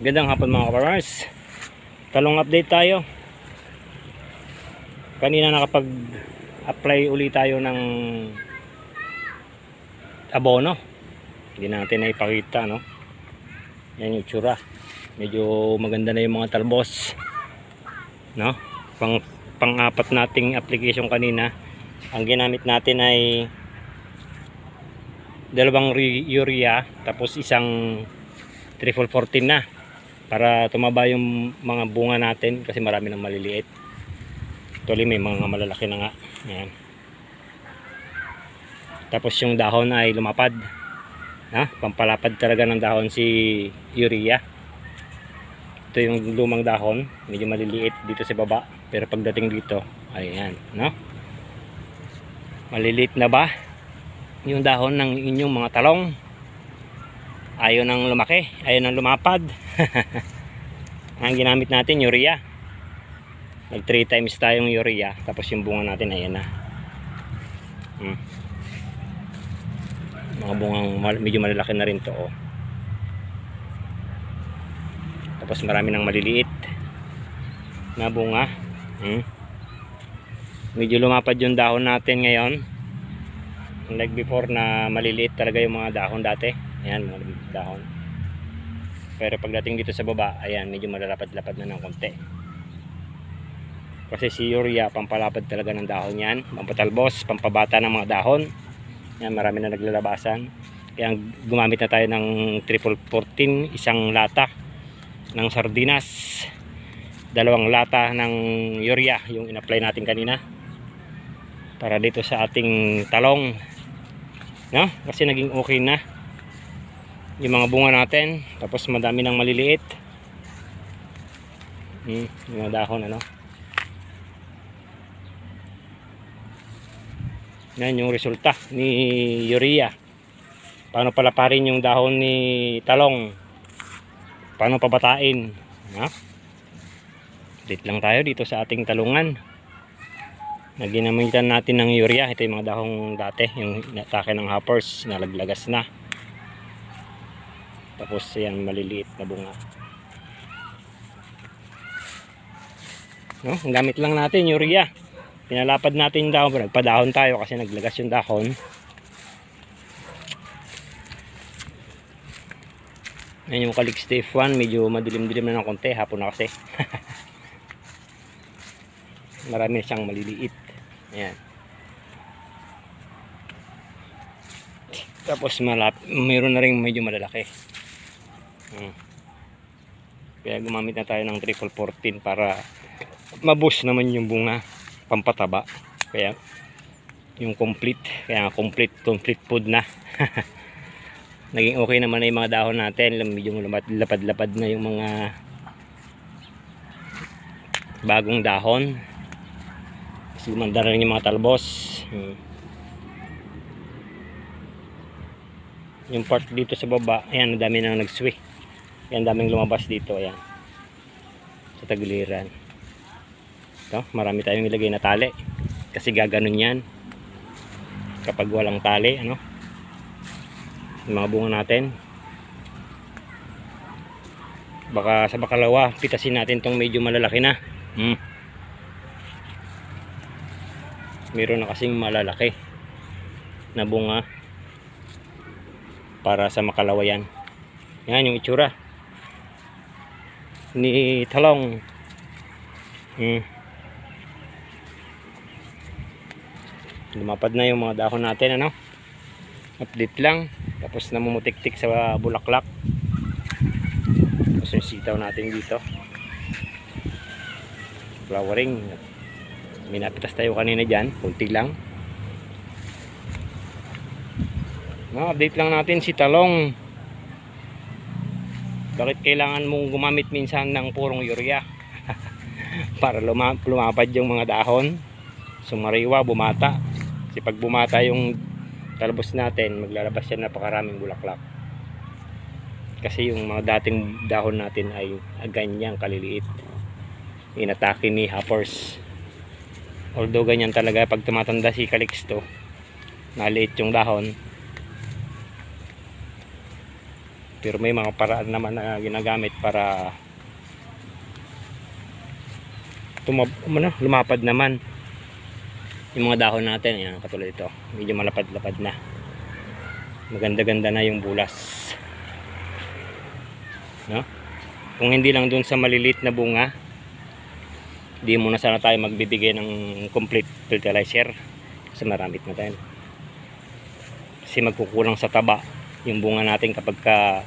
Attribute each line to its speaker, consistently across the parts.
Speaker 1: Gandang hapon mga kaparmers. Talong update tayo. Kanina nakapag-apply uli tayo ng abono. Hindi natin na ipakita, no? Yan yung tsura. Medyo maganda na yung mga talbos. No? Pang, pang-apat nating application kanina. Ang ginamit natin ay dalawang urea tapos isang triple 14 na para tumaba yung mga bunga natin kasi marami nang maliliit. Tuloy may mga malalaki na nga. Ayan. tapos yung dahon ay lumapad. Ha? pampalapad talaga ng dahon si urea. Ito yung lumang dahon. Medyo maliliit dito sa baba. Pero pagdating dito ayan no? Maliliit na ba yung dahon ng inyong mga talong? Ayaw nang lumaki. Ayaw nang lumapad ang ginamit natin urea nag 3 times tayong urea tapos yung bunga natin ayan na hmm. mga bungang medyo malalaki na rin to oh. tapos marami nang maliliit na bunga hmm. medyo lumapad yung dahon natin ngayon like before na maliliit talaga yung mga dahon dati ayan mga dahon pero pagdating dito sa baba ayan medyo malalapad-lapad na ng konti. Kasi si urea pampalapad talaga ng dahon yan. Pampatalbos, pampabata ng mga dahon. Yan marami na naglalabasan. Kaya gumamit na tayo ng triple 14 isang lata ng sardinas. Dalawang lata ng urea yung in-apply natin kanina. Para dito sa ating talong. No? kasi naging okay na yung mga bunga natin tapos madami ng maliliit. Hmm, yung mga dahon ano? Yan yung resulta ni urea. Paano palaparin yung dahon ni talong? Paano pabatain? No? dito lang tayo dito sa ating talungan. Na ginamitan natin ng urea. Ito yung mga dahong dati yung atake ng hoppers nalaglagas na tapos yan maliliit na bunga no? gamit lang natin urea pinalapad natin yung dahon nagpadahon tayo kasi naglagas yung dahon yan yung kalik stave 1 medyo madilim-dilim na ng konti hapon na kasi marami siyang maliliit Ayan. Tapos malap, mayroon na rin medyo malalaki. Hmm. Kaya gumamit na tayo ng triple 14 para mabus naman yung bunga pampataba. Kaya yung complete, kaya complete, complete food na. Naging okay naman na yung mga dahon natin. Medyo lapad-lapad na yung mga bagong dahon. Kasi gumanda rin yung mga talbos. Hmm. Yung part dito sa baba, ayan, dami nang nagswi. Ayan, daming lumabas dito, ayan. Sa tagiliran. Ito, marami tayong ilagay na tali. Kasi gaganon yan. Kapag walang tali, ano. Yung mga bunga natin. Baka sa bakalawa, pitasin natin tong medyo malalaki na. Hmm meron na kasing malalaki na bunga para sa makalawayan yan yung itsura ni talong. Hmm. lumapad na yung mga dahon natin ano? Update lang. Tapos namumutik-tik sa bulaklak. Tapos yung sitaw natin dito. Flowering. Minapitas tayo kanina dyan. Kunti lang. No, update lang natin si talong bakit kailangan mong gumamit minsan ng purong urea? Para luma lumapad yung mga dahon. Sumariwa, bumata. Kasi pag bumata yung talbos natin maglalabas yan napakaraming bulaklak. Kasi yung mga dating dahon natin ay ganyang kaliliit. Inatake ni hoppers. Although ganyan talaga pag tumatanda si Calixto naliit yung dahon Pero may mga paraan naman na ginagamit para tumab ano, lumapad naman yung mga dahon natin. Ayan, katulad ito. Medyo malapad-lapad na. Maganda-ganda na yung bulas. No? Kung hindi lang dun sa malilit na bunga, di muna sana tayo magbibigay ng complete fertilizer kasi maramit na tayo. Kasi magkukulang sa taba yung bunga natin kapag ka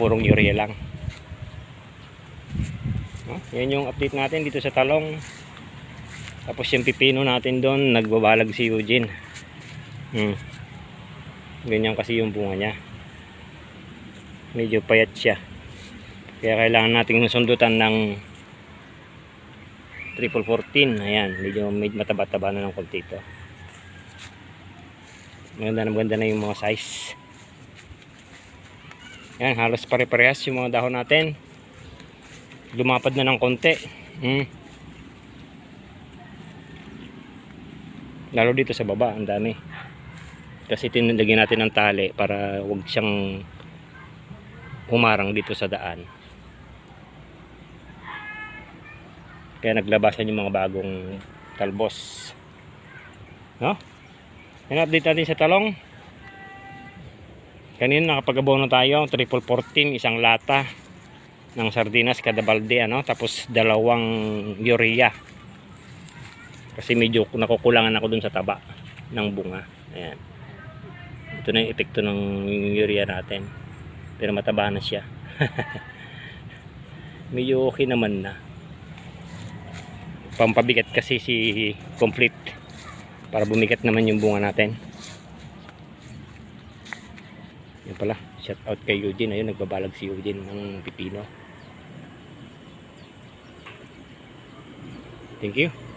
Speaker 1: purong urea lang. No? Yan yung update natin dito sa talong. Tapos yung pipino natin doon, nagbabalag si Eugene. Hmm. Ganyan kasi yung bunga niya. Medyo payat siya. Kaya kailangan nating sundutan ng triple 14. Ayan, medyo mataba-taba na ng konti ito. Maganda na maganda na yung mga size. Yan, halos pare-parehas yung mga dahon natin. Lumapad na ng konti. Hmm. Lalo dito sa baba, ang dami. Kasi tinilagyan natin ng tali para wag siyang humarang dito sa daan. Kaya naglabasan yung mga bagong talbos. No? Yan update natin sa talong. Kanina nakapag-abono tayo, triple 14, isang lata ng sardinas kada balde ano, tapos dalawang urea. Kasi medyo nakukulangan ako dun sa taba ng bunga. Ayan. Ito na yung epekto ng urea natin. Pero mataba na siya. medyo okay naman na. Pampabigat kasi si complete para bumigat naman yung bunga natin. Yan pala, shout out kay Eugene. Ayun, nagbabalag si Eugene ng pipino. Thank you.